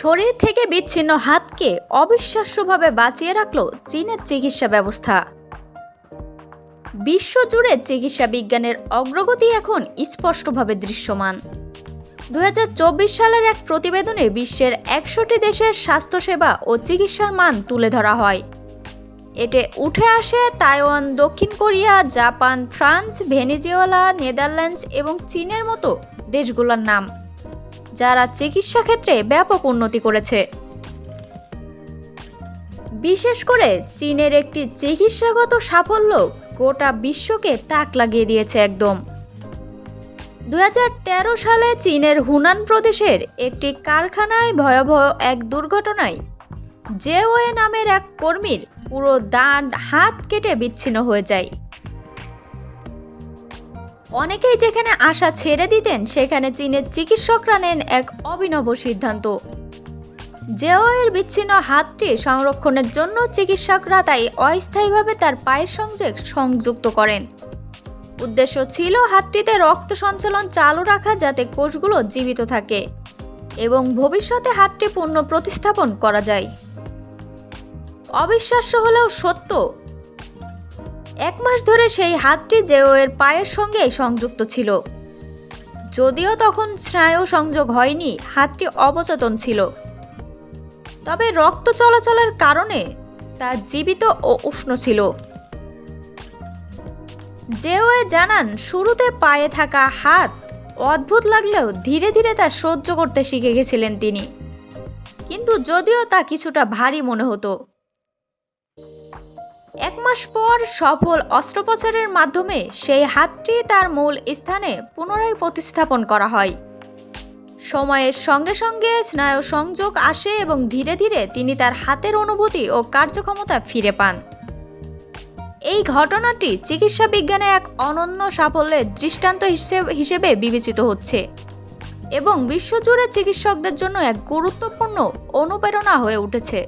শরীর থেকে বিচ্ছিন্ন হাতকে অবিশ্বাস্যভাবে বাঁচিয়ে রাখল চীনের চিকিৎসা ব্যবস্থা। বিশ্বজুড়ে চিকিৎসা বিজ্ঞানের অগ্রগতি এখন স্পষ্টভাবে দৃশ্যমান। দু হাজার চব্বিশ সালের এক প্রতিবেদনে বিশ্বের একশোটি দেশের স্বাস্থ্যসেবা ও চিকিৎসার মান তুলে ধরা হয়। এতে উঠে আসে তাইওয়ান, দক্ষিণ Korea, Japan, France, Venezuela, Netherlands এবং চীনের মতো দেশগুলোর নাম। যারা চিকিৎসা ক্ষেত্রে ব্যাপক উন্নতি করেছে। বিশেষ করে চীনের একটি চিকিৎসাগত সাফল্য গোটা বিশ্বকে তাক লাগিয়ে দিয়েছে একদম। দু হাজার তেরো সালে চীনের হুনান প্রদেশের একটি কারখানায় ভয়াবহ এক দুর্ঘটনায় জেওয়ে নামের এক কর্মীর পুরো দাঁত হাত কেটে বিচ্ছিন্ন হয়ে যায়। অনেকেই যেখানে আশা ছেড়ে দিতেন, সেখানে চীনের চিকিৎসকরা নেন এক অভিনব সিদ্ধান্ত। জেওয়ের বিচ্ছিন্ন হাতটি সংরক্ষণের জন্য চিকিৎসকরা তাই অস্থায়ীভাবে তার পায়ের সংযোগ সংযুক্ত করেন। উদ্দেশ্য ছিল হাতটিতে রক্ত সঞ্চালন চালু রাখা যাতে কোষগুলো জীবিত থাকে এবং ভবিষ্যতে হাতটি পুনঃ প্রতিস্থাপন করা যায়। অবিশ্বাস্য হলেও সত্য এক মাস ধরে সেই হাতটি জেওয়ের পায়ের সঙ্গে সংযুক্ত ছিল। যদিও তখন স্নায়ু সংযোগ হয়নি, হাতটি অবচেতন ছিল। তবে রক্ত চলাচলের কারণে তা জীবিত ও উষ্ণ ছিল। জেওয়ে জানান, শুরুতে পায়ে থাকা হাত অদ্ভুত লাগলেও ধীরে ধীরে তা সহ্য করতে শিখে গেছিলেন তিনি। কিন্তু যদিও তা কিছুটা ভারী মনে হতো। এক মাস পর সফল অস্ত্রোপচারের মাধ্যমে সেই হাতটি তার মূল স্থানে পুনরায় প্রতিস্থাপন করা হয়। সময়ের সঙ্গে সঙ্গে স্নায়ু সংযোগ আসে এবং ধীরে ধীরে তিনি তার হাতের অনুভূতি ও কার্যক্ষমতা ফিরে পান। এই ঘটনাটি চিকিৎসা বিজ্ঞানে এক অনন্য সাফল্যের দৃষ্টান্ত হিসেবে বিবেচিত হচ্ছে এবং বিশ্বজুড়ে চিকিৎসকদের জন্য এক গুরুত্বপূর্ণ অনুপ্রেরণা হয়ে উঠেছে।